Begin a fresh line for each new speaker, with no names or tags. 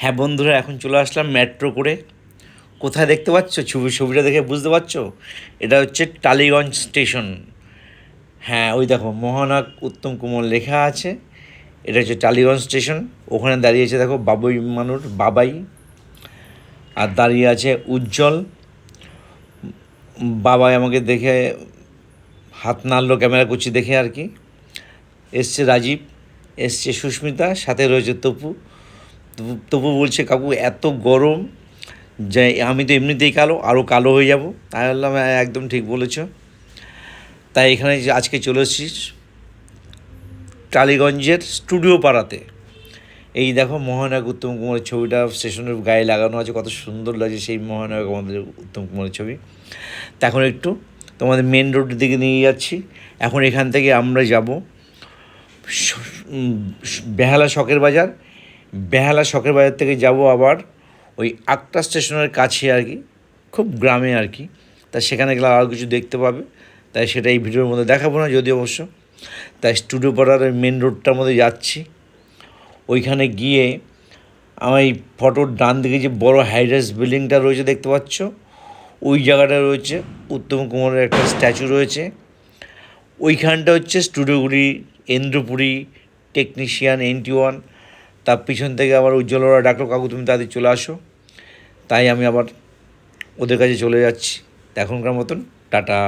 হ্যাঁ বন্ধুরা, এখন চলে আসলাম মেট্রো করে। কোথায় দেখতে পাচ্ছ? ছবি ছবিটা দেখে বুঝতে পারছ? এটা হচ্ছে টালিগঞ্জ স্টেশন হ্যাঁ ওই দেখো মোহনাক উত্তম কুমার লেখা আছে। এটা হচ্ছে টালিগঞ্জ স্টেশন ওখানে দাঁড়িয়েছে দেখো, বাবুই মানুষ বাবাই। আর দাঁড়িয়ে আছে উজ্জ্বল। বাবাই আমাকে দেখে হাত নাড়লো, ক্যামেরা করছি দেখে আর কি। এসছে রাজীব, এসছে সুস্মিতা, সাথে রয়েছে তপু। তপু বলছে কাকু এত গরম যে আমি তো এমনিতেই কালো আরও কালো হয়ে যাব। তাই বললাম "হ্যাঁ, একদম ঠিক বলেছ। তাই এখানে আজকে চলে এসেছিস টালিগঞ্জের স্টুডিও পাড়াতে। এই দেখো মহানায়ক উত্তম কুমারের ছবিটা স্টেশনের গায়ে লাগানো আছে কত সুন্দর লাগছে সেই মহানায়ক আমাদের উত্তম কুমারের ছবি। তা এখন একটু তোমাদের মেন রোডের দিকে নিয়ে যাচ্ছি। এখন এখান থেকে আমরা যাব বেহালা শখের বাজার। বেহালা শখের বাজার থেকে যাব আবার ওই আটটা স্টেশনের কাছে আর কি, খুব গ্রামে আর কি। তা সেখানে গেলে আরও কিছু দেখতে পাবে। তাই সেটা এই ভিডিওর মধ্যে দেখাবো না যদি অবশ্য। তাই স্টুডিও পাড়ার ওই মেন রোডটার মধ্যে যাচ্ছি। ওইখানে গিয়ে আমার এই ফটোর ডান দিকে যে বড় হাইরাস বিল্ডিংটা রয়েছে দেখতে পাচ্ছ, ওই জায়গাটা রয়েছে। উত্তম কুমারের একটা স্ট্যাচু রয়েছে। ওইখানটা হচ্ছে স্টুডিওগুলি ইন্দ্রপুরী টেকনিশিয়ান এনটি ওয়ান তার পিছন থেকে আবার উজ্জ্বল ওরা ডাক্তার কাকু, তুমি তাদের চলে আসো। তাই আমি আবার ওদের কাছে চলে যাচ্ছি। এখনকার মতন, টাটা।